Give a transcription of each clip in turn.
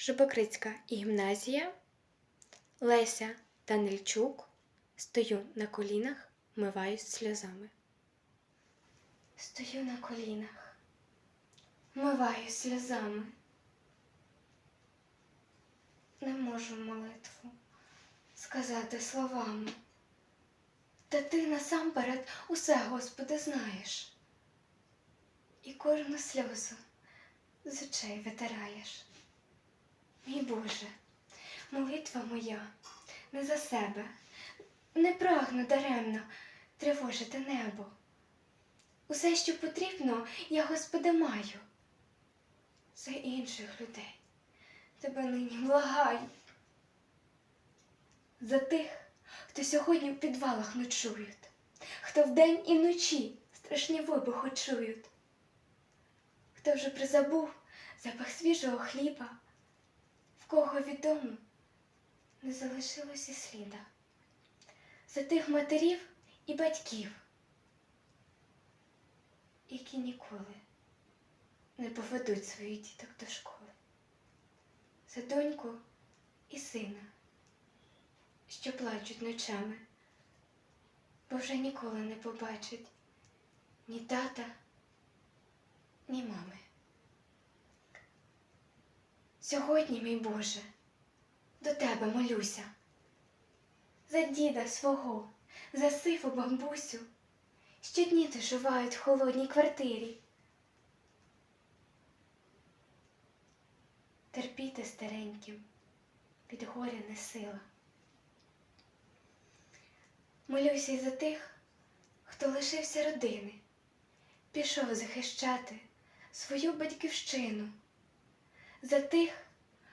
Жабокрицька гімназія, Леся Данильчук. Стою на колінах, миваюсь сльозами. Стою на колінах, миваюсь сльозами. Не можу молитву сказати словами. Та ти насамперед усе, Господи, знаєш. І кожну сльозу з очей витираєш. Мій Боже, молитва моя не за себе, не прагну даремно тривожити небо. Усе, що потрібно, я, Господи, маю. За інших людей тебе нині благаю. За тих, хто сьогодні в підвалах ночують, хто вдень і вночі страшні вибухи чують, хто вже призабув запах свіжого хліба, кого відомо не залишилось і сліда, за тих матерів і батьків, які ніколи не поведуть своїх діток до школи, за доньку і сина що плачуть ночами, бо вже ніколи не побачать ні тата, ні мами. Сьогодні, мій Боже, до тебе молюся, за діда свого, за сиву бамбусю, що дні доживають в холодній квартирі. Терпіти стареньким від горя не сила. Молюся й за тих, хто лишився родини, пішов захищати свою батьківщину, за тих,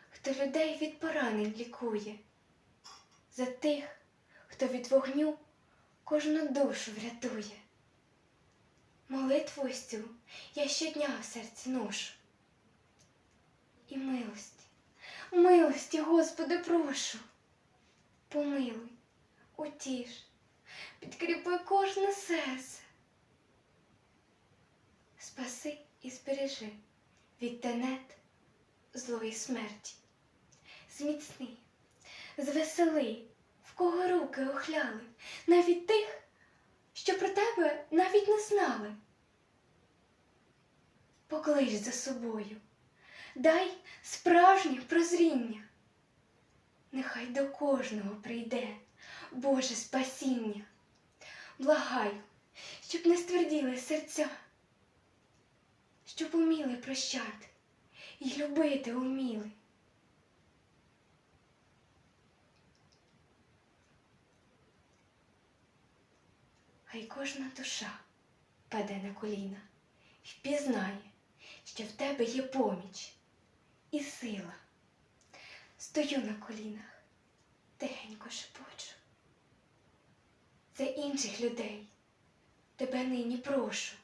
хто людей від поранень лікує, за тих, хто від вогню кожну душу врятує. Молитву ось цю я щодня в серці ношу. І милості, милості, Господи, прошу, помилуй, утіш підкріпи кожне серце. Спаси і збережи від тенет злої смерті. Зміцни, звесели, в кого руки охляли, навіть тих, що про тебе навіть не знали. Поклич за собою, дай справжнє прозріння. Нехай до кожного прийде Боже спасіння. Благаю, щоб не стверділи серця, щоб уміли прощати і любити уміли. Хай кожна душа паде на коліна і впізнає, що в тебе є поміч і сила. Стою на колінах, тихенько шепочу за інших людей. Тебе нині прошу.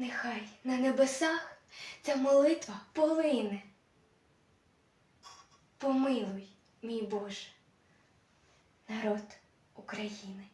Нехай на небесах ця молитва полине. Помилуй, мій Боже, народ України.